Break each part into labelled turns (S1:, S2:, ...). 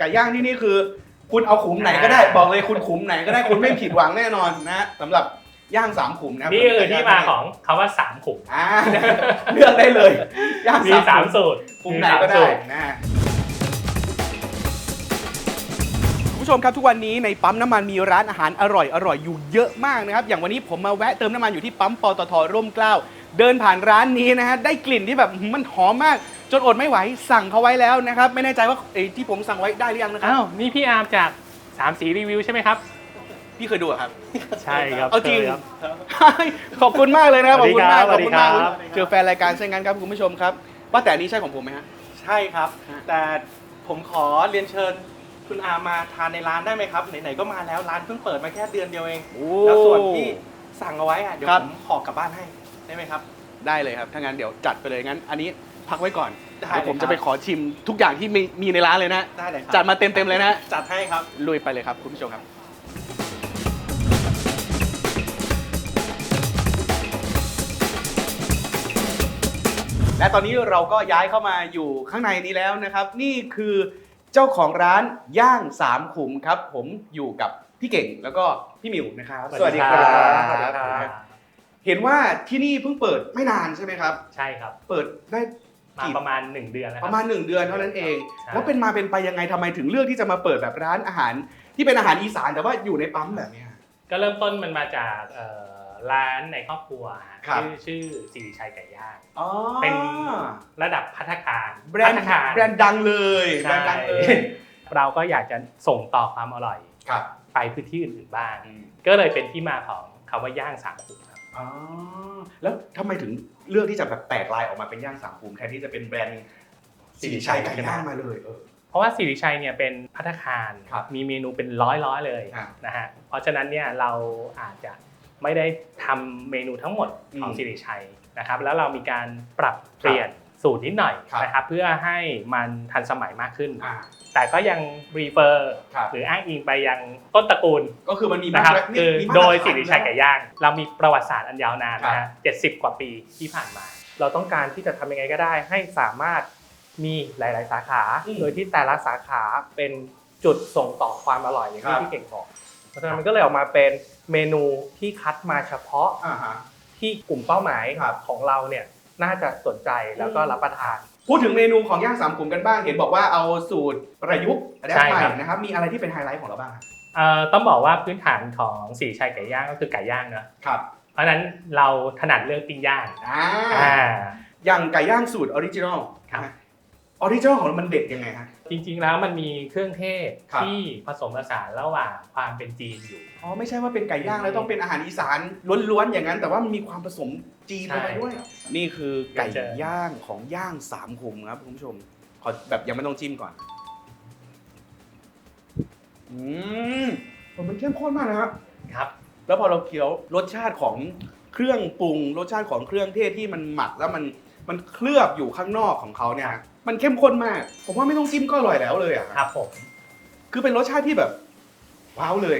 S1: ไก่ย่างที่นี่คือ คุณเอาขุมไหนก็ได้บอกเลยคุณขุมไหนก็ได้คุณไม่ผิดหวังแน่นอนนะสำหรับย่างสามขุมนะครับ
S2: นี่คือที่มาของคำว่าสามขุม
S1: อ่าเลือกได้เลย ย่าง
S2: มีสาม
S1: ขุ
S2: สูตร
S1: ขุมไหนก็
S2: มีสา
S1: ได้
S2: สูตร
S1: นะ คุณผู้ชมครับทุกวันนี้ในปั๊มน้ำมันมีร้านอาหารอร่อยอร่อยอยู่เยอะมากนะครับ อย่างวันนี้ผมมาแวะเติมน้ำมันอยู่ที่ปั๊มปตทร่มเกล้า เดินผ่านร้านนี้นะฮะได้กลิ่นที่แบบมันหอมมาก จนอดไม่ไหวสั่งเขาไว้แล้วนะครับ ไม่แน่ใจว่าไอ้ที่ผมสั่งไว้ได้หรือยังนะครับ
S2: อ้าวนี่พี่อาร์มจากสามสีรีวิวใช่ไหมครับ
S1: พี่เคยดูอะครับ
S2: ใช่ครับ
S1: เอาจริง
S2: คยคบ
S1: ขอบคุณมากเลยนะครับ
S2: ส
S1: ข
S2: วั
S1: อบ
S2: สดี
S1: คุณมาก
S2: ครับ
S1: ขอบคุณมาก
S2: สวัสดีครับ
S1: เจอแฟนรายการเช่นกันครับคุณผู้ชมครับว่าแต่อันนี้ใช่ของผมไหมฮะ
S3: ใช่ครับ
S1: ฮะ
S3: แต่ผมขอเรียนเชิญคุณอามาทานในร้านได้ไหมครับ ไหนๆก็มาแล้วร้านเพิ่งเปิดมาแค่เดือนเดียวเอง แล้วส่วนที่สั่งเอาไว้อะเดี๋ยว
S1: ครับ
S3: ผมขอกลับบ้านให้ ได้ไหมครับ
S1: ได้เลยครับ ถ้างั้นเดี๋ยวจัดไปเลยงั้น อันนี้พักไว้ก่อน
S3: ได้
S1: เดี๋ยวผม
S3: เลยครับ
S1: จะไปขอชิมทุกอย่างที่มีมีในร้านเลยนะ
S3: ได้เลยครับ
S1: จัดมาเต็มๆเลยนะ
S3: จัดให้ครับ
S1: ลุยไปเลยครับคุณผู้ชมครับ และตอนนี้เราก็ย้ายเข้ามาอยู่ข้างในนี้แล้วนะครับ นี่คือเจ้าของร้านย่างสามขุมครับ ผมอยู่กับพี่เก่งแล้วก็พี่หมิวนะครับ
S2: สวัสดีครับ
S3: สวัสดีครับ
S1: เห็นว่าที่นี่เพิ่งเปิดไม่นานใช่ไหมครับ
S2: ใช่ครับ
S1: เปิดได้
S2: มาประมาณ 1 เดือนแล้วค
S1: ป
S2: บ
S1: ระมาณ 1 เดือนเท่านั้นเอง
S2: ใช่
S1: แล้วเป็นมาเป็นไปยังไงทำไมถึงเลือกที่จะมาเปิดแบบร้านอาหาร ที่เป็นอาหารอีสานแต่ว่าอยู่ในปั๊มแบบเนี้ย
S2: ก็เริ่มต้นมันมาจากเอ่อร้านในครอบครัวฮะ
S1: ครับ
S2: ชื่อชื่อสิริชัยไก่ย่าง
S1: อ๋อ
S2: เป็นระดับพัฒนาการ
S1: แบรนด์
S2: ภัตตาคาร
S1: แบรนด์ดังเลยแบร
S2: ใช่
S1: นด์ดังเลย
S2: เราก็อยากจะส่งต่อความอร่อย
S1: ครับ
S2: ไปพื้นที่อื่นๆบ้าง ก็เลยเป็นที่มาของคำว่าย่างสามขุมครับ
S1: อ๋อแล้วทำไมถึงเลือกที่จะแบบแตกลายออกมาเป็นย่างสามภูมิแทนที่จะเป็นแบรนด์สีชัยไก่ย่างมาเลยเออ
S2: เพราะว่าสิริชัยเนี่ยเป็นพัตตาคาร
S1: ครับ
S2: มีเมนูเป็นร้อยร้อยๆเลย
S1: อะ
S2: นะฮะเพราะฉะนั้นเนี่ยเราอาจจะไม่ได้ทำเมนูทั้งหมดของ
S1: อืม
S2: สิริชัยนะครับแล้วเรามีการปรับเปลี่ยน สูตรนิดหน่อย
S1: ครับ
S2: นะครับเพื่อให้มันทันสมัยมากขึ้น
S1: อ่า
S2: แต่ก็ยังรีเฟอร์
S1: ครับ
S2: หรืออ้างอิงไปยังต้นตระกูล
S1: ก็คือมันมี
S2: นะครับ
S1: มาตร
S2: คือ
S1: มีมาตรฐาน
S2: โดยสิริชัยไก่ย่าง เรามีประวัติศาสตร์อันยาวนานนะ
S1: ครั
S2: ฮะ
S1: บ
S2: เจ็ดสิบกว่าปีที่ผ่านมา
S3: เราต้องการที่จะทำยังไงก็ได้ ให้สามารถมีหลาย ๆ สาขา
S1: อืม
S3: โดยที่แต่ละสาขาเป็นจุดส่งต่อความอร่อยอย่าง
S1: ครั
S3: ที่
S1: บ
S3: พี่เก่งบอกเพราะฉะนั้นมันก็เลยออกมาเป็นเมนูที่คัดมาเฉพาะ
S1: อ่าฮะ
S3: ที่กลุ่มเป้าหมาย
S1: ครับ
S3: ของเราเนี่ย น่าจะสนใจแล้วก็รับประทาน
S1: พูดถึงเมนูของย่างสามขุมกันบ้าง เห็นบอกว่าเอาสูตรประยุกต์ได้
S2: ใช่
S1: ใหม่
S2: ครับ
S1: นะครับ มีอะไรที่เป็นไฮไลท์ของเราบ้างครับ
S2: เอ่อต้องบอกว่าพื้นฐานของสิริชัยไก่ย่างก็คือไก่ย่างเนอะ
S1: ครับ
S2: เพราะฉะนั้นเราถนัดเรื่องปิ้งย่าง
S1: อ่า
S2: อ่า
S1: อย่างไก่ย่างสูตรออริจินอล
S2: ครับ
S1: ออริจินอลของเรามันเด็ดยังไงฮะ
S2: จริงๆแล้วมันมีเครื่องเทศ
S1: ครับ
S2: ที่ผสมผสานระหว่างความเป็นจีนอยู่
S1: อ๋อไม่ใช่ว่าเป็นไก่ย่างแล้วต้องเป็นอาหารอีสานล้วนๆอย่างนั้น แต่ว่ามันมีความผสมจีนเข้าไปด้วย นี่คือไก่ย่างของย่างสามขุมครับคุณผู้ชมขอแบบยังไม่ต้องจิ้มก่อน อืมมันเข้มข้นมากนะครับ
S2: ครับ
S1: แล้วพอเราเคี้ยวรสชาติของเครื่องปรุง รสชาติของเครื่องเทศที่มันหมักแล้วมันมันเคลือบอยู่ข้างนอกของเขาเนี่ย มันเข้มข้นมาก ผมว่าไม่ต้องจิ้มก็อร่อยแล้วเลยอะ
S2: ครับผม
S1: คือเป็นรสชาติที่แบบ ว้าวเลย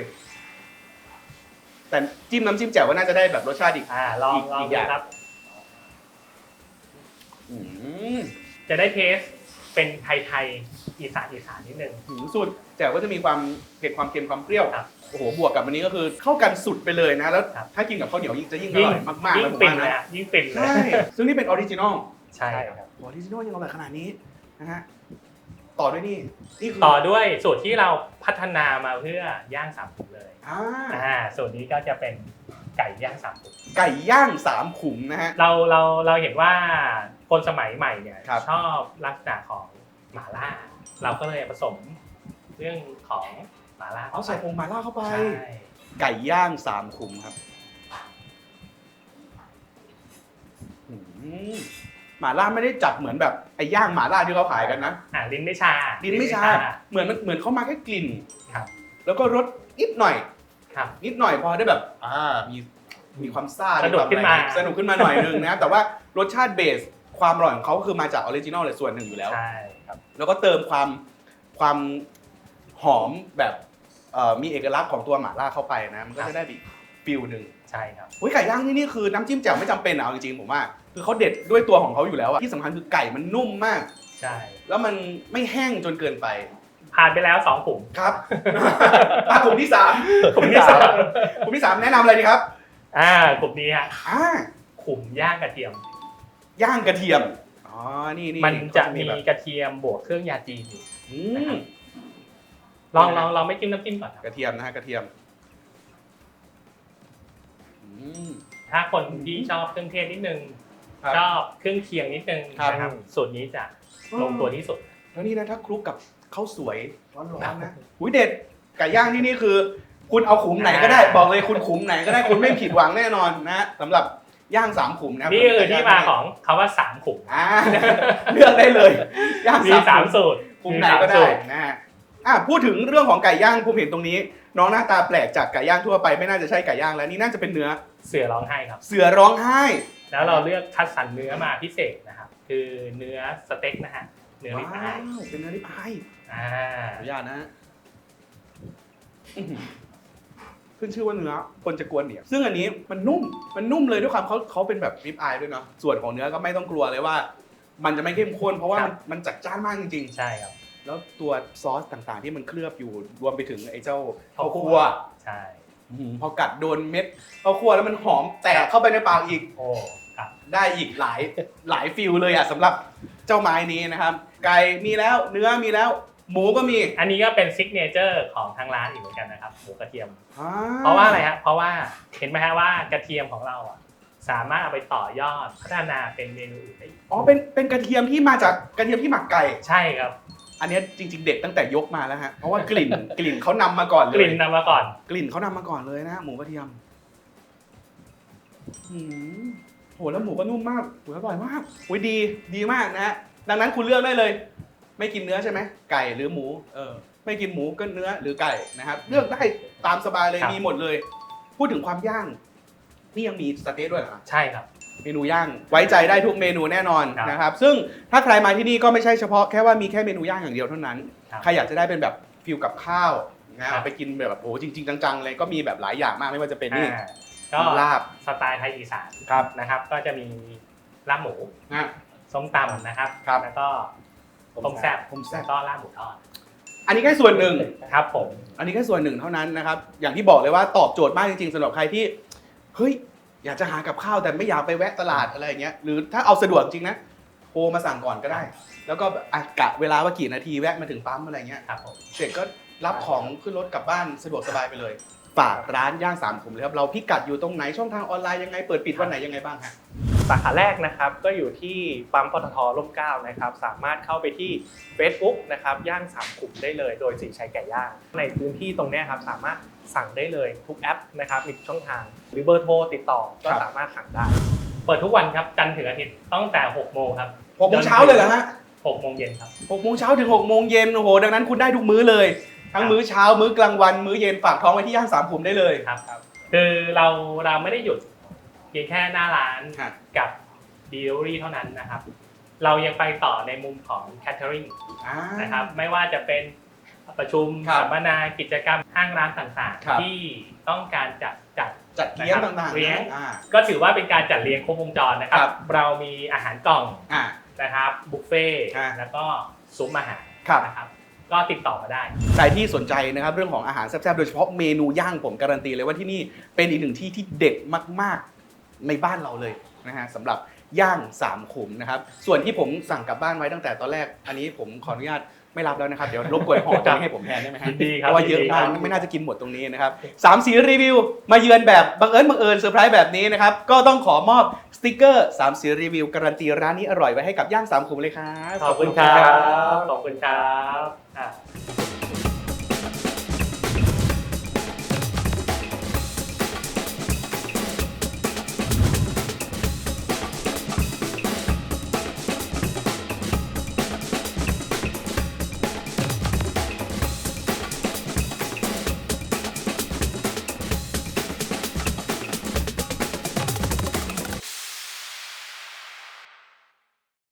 S1: แต่จิ้มน้ำจิ้มแจ่วก็น่าจะได้แบบรสชาติอีก
S2: อ่าลอง
S1: อีก
S2: ลอง
S1: อีก
S2: ดู
S1: อย่าง
S2: ครับ
S1: อืม
S2: จะได้เทสเป็นไทยๆอีสานอีสานนิดนึง
S1: หืมสูตรแจ่วก็จะมีความเผ็ดความเค็มความเปรี้ยว
S2: ครับ
S1: โอ้โหบวกกับอันนี้ก็คือเข้ากันสุดไปเลยนะแล้ว
S2: ครับ
S1: ถ้ากินกับข้าวเหนียวยิ่งจะยิ่งอ
S2: ยิ่ง
S1: ร่อยมากๆ
S2: ยิ่
S1: แล้ว
S2: ง
S1: ผม
S2: ปิ่น
S1: ว่า
S2: เลย
S1: นะ
S2: อะยิ่งปิ่นเลย
S1: ใช่ซึ่งนี่เป็นออริจินอล
S2: ใช่ครับ
S1: ออริจินอลยังอร่อยขนาดนี้นะฮะต่อด้วยนี่นี่คือ
S2: ต่อด้วยสูตรที่เราพัฒนามาเพื่อย่างสามขุมเลย
S1: อ่า
S2: อ่าสูตรนี้ก็จะเป็นไก่ย่างสามขุม
S1: ไก่ย่างสามขุมนะฮะ
S2: เราเราเราเห็นว่าคนสมัยใหม่เนี่ย
S1: ครับ
S2: ชอบลักษณะของหม่าล่า เราก็เลยผสมเรื่องของหม่าล่า
S1: เอาใส่ผงมาล่าเข้าไป
S2: ใช่
S1: ไก่ย่างสามขุมครับอืม หมาล่าไม่ได้จัดเหมือนแบบไอ้ย่างหมาล่าที่เขาขายกันนะ
S2: อ่าลิ้นไม่ชา
S1: ดินไม่ชา เหมือนมันเหมือนเขามาแค่กลิ่น
S2: ครับ
S1: แล้วก็รสนิดหน่อย
S2: ครับ
S1: นิดหน่อยพอได้แบบอ่ามีมีความซ่า
S2: สนุก
S1: คว
S2: ขึ้นมา
S1: อะไรสนุกขึ้นมาหน่อยนึงนะครับแต่ว่ารสชาติเบสความอร่อยของเขาคือมาจากออริจินอลเลยส่วนหนึ่งอยู่แล้ว
S2: ใช่ครับ
S1: แล้วก็เติมความความหอมแบบเอ่อมีเอกลักษณ์ของตัวหม่าล่าเข้าไปนะ มันก็
S2: ครับ
S1: จะได้อีกฟิลหนึ่ง
S2: ใช่ครับ
S1: อุ้ยไก่ย่างที่นี่คือน้ำจิ้มแจ่วไม่จำเป็นอะเอาจริงๆผมว่าคือเขาเด็ดด้วยตัวของเขาอยู่แล้วอะที่สำคัญคือไก่มันนุ่มมาก
S2: ใช่
S1: แล้วมันไม่แห้งจนเกินไป
S2: ผ่านไปแล้วสองขุม
S1: ครับ อะกลุ่มที่สาม
S2: กลุ่มที่สาม
S1: กลุ่มที่สามแนะนำอะไรดีครับ
S2: อ่ากลุ่มนี้ฮะ
S1: อ่า
S2: ขุมย่างกระเทียม
S1: ย่างกระเทียมอ๋อนี่นี่
S2: มันจะมี
S1: แบบ
S2: กระเทียมบวกเครื่องยาจีนอยู่
S1: อื
S2: นะค
S1: ม
S2: รับลองลองลองไม่จิ้มน้ำจิ้มก่อนครับ
S1: กระเทียมนะฮะกระเทียมอืม
S2: ถ้าคนที่ชอบเครื่องเทศนิดนึง
S1: ครับ
S2: ชอบเครื่องเคียงนิดนึง
S1: ครับ
S2: นะครับสูตรนี้จะลงตัวที่สุด
S1: แล้วนี่นะถ้าคลุกกับข้าวสวยร้อนๆนะอุ้ยเด็ดไก่ย่างที่นี่คือ คุณเอาขุมไหนก็ได้ บอกเลยคุณขุมไหนก็ได้คุณไม่ผิดหวังแน่นอนนะสำหรับย่างสามขุมนะ
S2: นี่คือที่มาของคำว่าสามขุม
S1: อ่าเลือกได้เลยย่าง
S2: มีสาม
S1: ขุ
S2: สูตร
S1: ขุมไหนก็ได้นะฮะ อะพูดถึงเรื่องของไก่ย่างผมเห็นตรงนี้ น้องหน้าตาแปลกจากไก่ย่างทั่วไปไม่น่าจะใช่ไก่ย่างแล้วนี่น่าจะเป็นเนื้อ
S2: เสือร้องไห้ครับ
S1: เสือร้องไห้
S2: แล้วเราเลือกคัดสรรเนื้อมาพิเศษนะครับ คือเนื้อสเต็กนะฮะเนื้อริบอาย
S1: ว้าวเป็นเนื้อริบอาย
S2: อ่า
S1: ขออนุญาตนะฮะอื้อหือขึ้นชื่อว่าเนื้อคนจะกวนเหนียวซึ่งอันนี้มันนุ่มมันนุ่มเลยด้วยความเขาเขาเป็นแบบริบอายด้วยเนาะส่วนของเนื้อก็ไม่ต้องกลัวเลยว่า มันจะไม่เข้มข้นเพราะว่ามันมันจัดจ้านมากจริง
S2: ใช่ครับ
S1: ๆ แล้วตัวซอสต่างๆ ที่มันเคลือบอยู่รวมไปถึงไอ้เจ้าข้า
S2: ข้าววคั่
S1: คั่ว
S2: วใช่
S1: อื้อหือพอกัดโดนเม็ดข้าวคั่วแล้วมันหอมแตกเข้าไปในปากอีก
S2: โอ้ครับ
S1: ได้อีกหลายหลายฟิลเลยอะสำหรับเจ้าไม้นี้นะครับ ไก่มีแล้วเนื้อมีแล้ว หมูก็มี
S2: อันนี้ก็เป็นซิกเนเจอร์ของทางร้านอีกเหมือนกันนะครับหมูกระเทียม
S1: อ่
S2: เพราะว่าอะไรฮะเพราะว่าเห็นไหมฮะว่ากระเทียมของเราอะสามารถเอาไปต่อยอดพัฒนาเป็นเมนูอื่นได้อีก
S1: อ๋อเป็นเป็นกระเทียมที่มาจากกระเทียมที่หมักไก่
S2: ใช่ครับ
S1: อันเนี้ยจริง ๆ เด็ดตั้งแต่ยกมาแล้วฮะเพราะว่ากลิ่นกลิ่นเขานำมาก่อนเลย
S2: กลิ่นนำมาก่อน
S1: กลิ่นเขานำมาก่อนเลยนะฮะหมูกระเทียมหืมโหแล้วหมูก็นุ่มมากโหอร่อยมากโอ้ยดีดีมากนะฮะดังนั้นคุณเลือกได้เลย ไม่กินเนื้อใช่ไหมไก่หรือหมูเออไม่กินหมูก็เนื้อหรือไก่นะครับเลือกได้ตามสบายเลย
S2: ครับ
S1: มีหมดเลย พูดถึงความย่างนี่ยังมีสเต๊กด้วยเหรอ
S2: ใช่ครับ
S1: เมนูย่างไว้ใจได้ทุกเมนูแน่นอน
S2: ครับ
S1: นะครับ ซึ่งถ้าใครมาที่นี่ก็ไม่ใช่เฉพาะแค่ว่ามีแค่เมนูย่างอย่างเดียวเท่านั้น
S2: ครับ
S1: ใครอยากจะได้เป็นแบบฟิลกับข้าวนะ
S2: ครั
S1: เอา
S2: บ
S1: ไปกินแบบโอ้โหจริง ๆ จังๆเลยก็มีแบบหลายอย่างมากไม่ว่าจะเป็นนี่
S2: อ่าก็
S1: ลาบ
S2: สไตล์ไทยอีสาน
S1: ครับ
S2: นะครับ ก็จะมีลาบหมู
S1: นะ
S2: ส้มตำนะครับ
S1: ครับ
S2: แล้วก็ต้มแซ่บ
S1: ต้มแซ่บ
S2: แล้วก็ลาบหมูทอด
S1: อันนี้แค่ส่วนหนึ่ง
S2: ครับผม
S1: อันนี้แค่ส่วนหนึ่งเท่านั้นนะครับ อย่างที่บอกเลยว่าตอบโจทย์มากจริงๆสำหรับใครที่ เฮ้ย อยากจะหากับข้าวแต่ไม่อยากไปแวะตลาดอะไรอย่างเงี้ยหรือถ้าเอาสะดวกจริงนะโทรมาสั่งก่อนก็ได้ แล้วก็อะกะเวลาว่ากี่นาทีแวะมาถึงปั๊มอะไรเงี้ย
S2: ครับผม
S1: เสร็จก็รับของขึ้นรถกลับบ้านสะดวกสบายไปเลย ฝากร้านย่างสามขุมเลยครับเราพิกัดอยู่ตรงไหนช่องทางออนไลน์ยังไงเปิดปิดวันไหนยังไงบ้างฮะ
S3: สาขาแรกนะครับก็อยู่ที่ปั๊มปตทร่มเกล้านะครับสามารถเข้าไปที่ Facebook นะครับย่างสามขุมได้เลย โดยสีชัยไก่ย่าง ในพื้นที่ตรงเนี้ยครับสามารถสั่งได้เลยทุกแอปนะครับมีทุกช่องทางหรือเบอร์โทรติดต่อก็
S1: ครับ
S3: สามารถสั่งได้
S2: เปิดทุกวันครับจันทร์ถึงอาทิตย์ตั้งแต่6โมงครับ
S1: หกโมงเช้าเลยเหรอฮะ
S2: 6โมงเย็นครับ
S1: หกโมงเช้าถึงหกโมงเย็นโอ้โหดังนั้นคุณได้ทุกมื้อเลย ทั้ง
S2: ครับ
S1: มื้อเช้ามื้อกลางวันมื้อเย็นฝากท้องไว้ที่ย่างสามขุมได้เลย
S2: ครับครับคือเราเราไม่ได้หยุด เพียงแค่หน้าร้าน
S1: ฮะ
S2: กับ delivery เท่านั้นนะครับ เรายังไปต่อในมุมของ catering
S1: อ่า
S2: นะครับไม่ว่าจะเป็นประชุม
S1: ครับ
S2: สัมมนากิจกรรมห้างร้านต่าง
S1: ครับ
S2: ๆ ที่ต้องการจัดจัด
S1: จัดเลี้ยง
S2: นะครับ
S1: ต่างๆ
S2: เลี้ยง
S1: นะอ่า
S2: ก็ถือว่าเป็นการจัดเลี้ยงครบวงจรนะครับ
S1: ครับ
S2: เรามีอาหารกล่อง
S1: อ่า
S2: นะครับบุฟเฟ่ต์
S1: อ่า
S2: แล้วก็ซุ้มอาหาร
S1: ครับ
S2: นะครับ ก็ติดต่อมาได้
S1: ใครที่สนใจนะครับเรื่องของอาหารแซ่บๆ โดยเฉพาะเมนูย่างผมการันตีเลยว่าที่นี่เป็นอีกหนึ่งที่ที่เด็ดมากๆ ในบ้านเราเลยนะฮะสำหรับย่างสามขุมนะครับส่วนที่ผมสั่งกลับบ้านไว้ตั้งแต่ตอนแรก อันนี้ผมขออนุญาตไม่รับแล้วนะครับ เดี๋ยวรบกวนห่อตรงนี้ให้ผมแทนได้ไหมฮะ
S2: ยินดีครับ
S1: เพราะว่าเยอะมาก
S2: ยินดีครับ
S1: ไม่น่าจะกินหมดตรงนี้นะครับสามสีรีวิวมาเยือนแบบบังเอิญบังเอิญเซอร์ไพรส์แบบนี้นะครับก็ต้องขอมอบสติกเกอร์สามสีรีวิวการันตีร้านนี้อร่อยไว้ให้กับย่างสามขุมเลยครับ
S2: ขอบคุณครับ ขอบคุณครับอะ